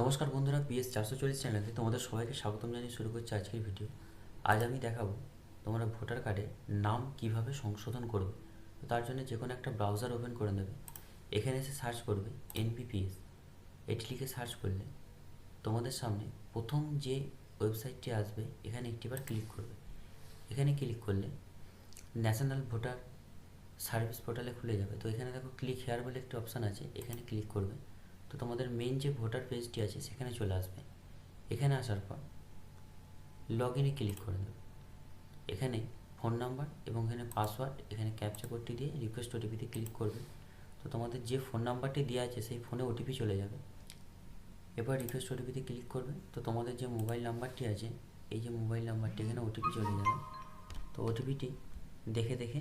নমস্কার বন্ধুরা, পিএস চারশো চল্লিশ চ্যানেলে তোমাদের সবাইকে স্বাগতম জানিয়ে শুরু করছি আজকের ভিডিও। আজ আমি দেখাবো তোমরা ভোটার কার্ডে নাম কীভাবে সংশোধন করবে, তো তার জন্য যে কোনো একটা ব্রাউজার ওপেন করে নেবে। এখানে এসে সার্চ করবে এনপিপিএস এটি লিখে সার্চ করলে তোমাদের সামনে প্রথম যে ওয়েবসাইটটি আসবে, এখানে একটিবার ক্লিক করবে। এখানে ক্লিক করলে ন্যাশনাল ভোটার সার্ভিস পোর্টালে খুলে যাবে। তো এখানে দেখো ক্লিক হেয়ার বলে একটি অপশান আছে, এখানে ক্লিক করবে। তো তোমাদের মেন যে ভোটার পেজটি আছে, সেখানে চলে আসবে। এখানে আসার পর লগ ইনে ক্লিক করে দেবে। এখানে ফোন নাম্বার এবং এখানে পাসওয়ার্ড এখানে ক্যাপচা কোডটি দিয়ে রিকোয়েস্ট ওটিপিতে ক্লিক করবে। তো তোমাদের যে ফোন নাম্বারটি দেওয়া আছে, সেই ফোনে ওটিপি চলে যাবে। এবার রিকোয়েস্ট ওটিপিতে ক্লিক করবে। তো তোমাদের যে মোবাইল নাম্বারটি আছে, এই যে মোবাইল নাম্বারটি এখানে ওটিপি চলে যাবে। তো ওটিপিটি দেখে দেখে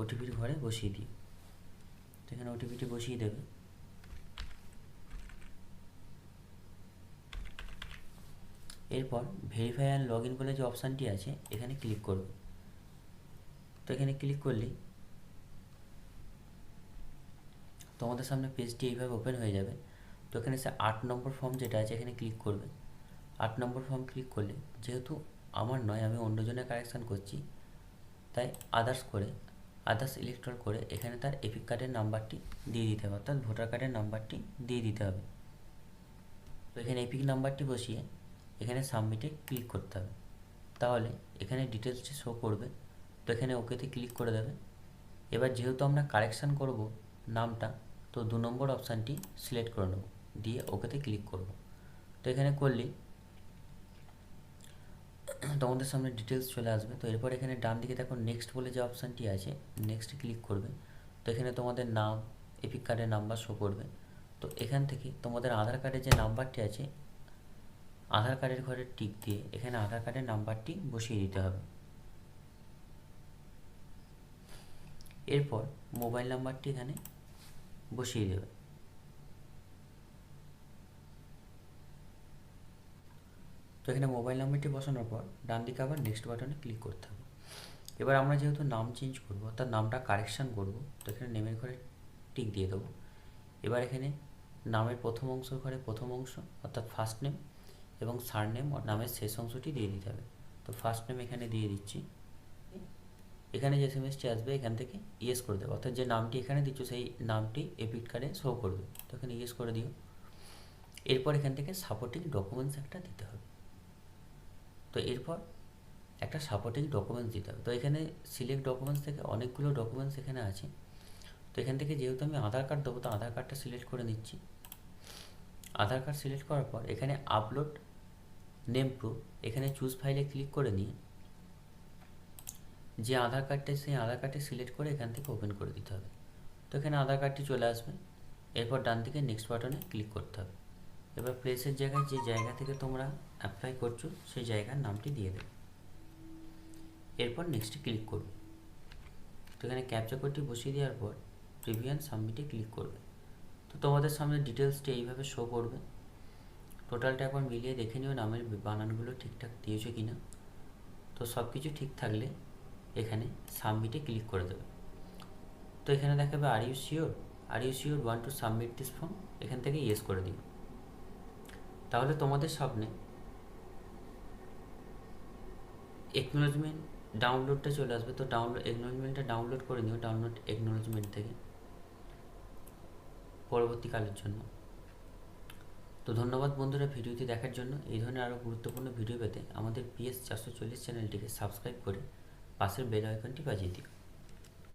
ওটিপির ঘরে বসিয়ে দিও। তো এখানে ওটিপিটি বসিয়ে দেবে। এরপর ভেরিফাই অ্যান্ড লগ ইন বলে যে অপশানটি আছে, এখানে ক্লিক করবে। তো এখানে ক্লিক করলেই তোমাদের সামনে পেজটি এইভাবে ওপেন হয়ে যাবে। তো এখানে সে আট নম্বর ফর্ম যেটা আছে, এখানে ক্লিক করবে। আট নম্বর ফর্ম ক্লিক করলে, যেহেতু আমার নয়, আমি অন্যজনের কারেকশান করছি, তাই আদার্স করে আদার্স ইলেক্ট্রল করে এখানে তার এপিক কার্ডের নাম্বারটি দিয়ে দিতে হবে, অর্থাৎ ভোটার কার্ডের নাম্বারটি দিয়ে দিতে হবে। তো এখানে এপিক নাম্বারটি বসিয়ে এখানে সাবমিটে ক্লিক করতে হবে। তাহলে এখানে ডিটেলসটি শো করবে, তো এখানে ওকেতে ক্লিক করে দেবে। এবার যেহেতু আমরা কারেকশান করব নামটা, তো দু নম্বর অপশানটি সিলেক্ট করে নেব, দিয়ে ওকেতে ক্লিক করব। তো এখানে করলেই তোমাদের সামনে ডিটেলস চলে আসবে। তো এরপর এখানে ডান দিকে দেখো নেক্সট বলে যে অপশানটি আছে নেক্সট ক্লিক করবে। তো এখানে তোমাদের নাম এপিক কার্ডের নাম্বার শো করবে। তো এখান থেকে তোমাদের আধার কার্ডের যে নাম্বারটি আছে আধার কার্ডের ঘরে টিক দিয়ে এখানে আধার কার্ডের নাম্বারটি বসিয়ে দিতে হবে। এরপর মোবাইল নাম্বারটি এখানে বসিয়ে দেবে। তো এখানে মোবাইল নাম্বারটি বসানোর পর ডান দিকে আবার নেক্সট বাটনে ক্লিক করতে হবে। এবার আমরা যেহেতু নাম চেঞ্জ করব, অর্থাৎ নামটা কারেকশান করব, তো এখানে নেমের ঘরে টিক দিয়ে দেবো। এবার এখানে নামের প্রথম অংশের ঘরে প্রথম অংশ, অর্থাৎ ফার্স্ট নেম এবং সার নেম নামের শেষ অংশটি দিয়ে দিতে হবে। তো ফার্স্ট নেম এখানে দিয়ে দিচ্ছি। এখানে যে এসএমএসটি আসবে, এখান থেকে ইয়েস করে দেবো। অর্থাৎ যে নামটি এখানে দিচ্ছ, সেই নামটি এপিট কার্ডে শো করবে। তো এখানে ইয়েস করে দিও। এরপর এখান থেকে সাপোর্টিং ডকুমেন্টস একটা দিতে হবে। তো এরপর একটা সাপোর্টিং ডকুমেন্টস দিতে হবে। তো এখানে সিলেক্ট ডকুমেন্টস থেকে অনেকগুলো ডকুমেন্টস এখানে আছে। তো এখান থেকে যেহেতু আমি আধার কার্ড দেবো, তো আধার কার্ডটা সিলেক্ট করে নিচ্ছি। আধার কার্ড সিলেক্ট করার পর এখানে আপলোড নেম এখানে চুজ ফাইলে ক্লিক করে নিয়ে যে আধার কার্ডটা সেই আধার কার্ডটি সিলেক্ট করে এখান থেকে ওপেন করে দিতে হবে। তো এখানে আধার কার্ডটি চলে আসবে। এরপর ডান দিকে নেক্সট বাটনে ক্লিক করতে হবে। এবার প্লেসের জায়গায় যে জায়গা থেকে তোমরা অ্যাপ্লাই করছ, সেই জায়গার নামটি দিয়ে দেবে। এরপর নেক্সটে ক্লিক করবে। তো এখানে ক্যাপচা কোডটি বসিয়ে দেওয়ার পর প্রিভিয়ান সাবমিটে ক্লিক করবে। তো তোমাদের সামনে ডিটেলসটি এইভাবে শো করবে। টোটালটা একবার মিলিয়ে দেখে নিও নামের বানানগুলো ঠিকঠাক দিয়েছ কি না তো সব কিছু ঠিক থাকলে এখানে সাবমিটে ক্লিক করে দেবে। তো এখানে দেখাবে are you sure are you sure want to submit this form এখান থেকে ইয়েস করে দিও। তাহলে তোমাদের সামনে একনোলজমেন্ট ডাউনলোডটা চলে আসবে। তো ডাউনলোড একনোলজমেন্টটা ডাউনলোড করে নিও ডাউনলোড একনোলজমেন্ট থেকে, পরবর্তীকালের জন্য। তো ধন্যবাদ বন্ধুরা ভিডিওটি দেখার জন্য। এই ধরনের আরও গুরুত্বপূর্ণ ভিডিও পেতে আমাদের পিএস চারশো চল্লিশ চ্যানেলটিকে সাবস্ক্রাইব করে পাশের বেল আইকনটি বাজিয়ে দিও।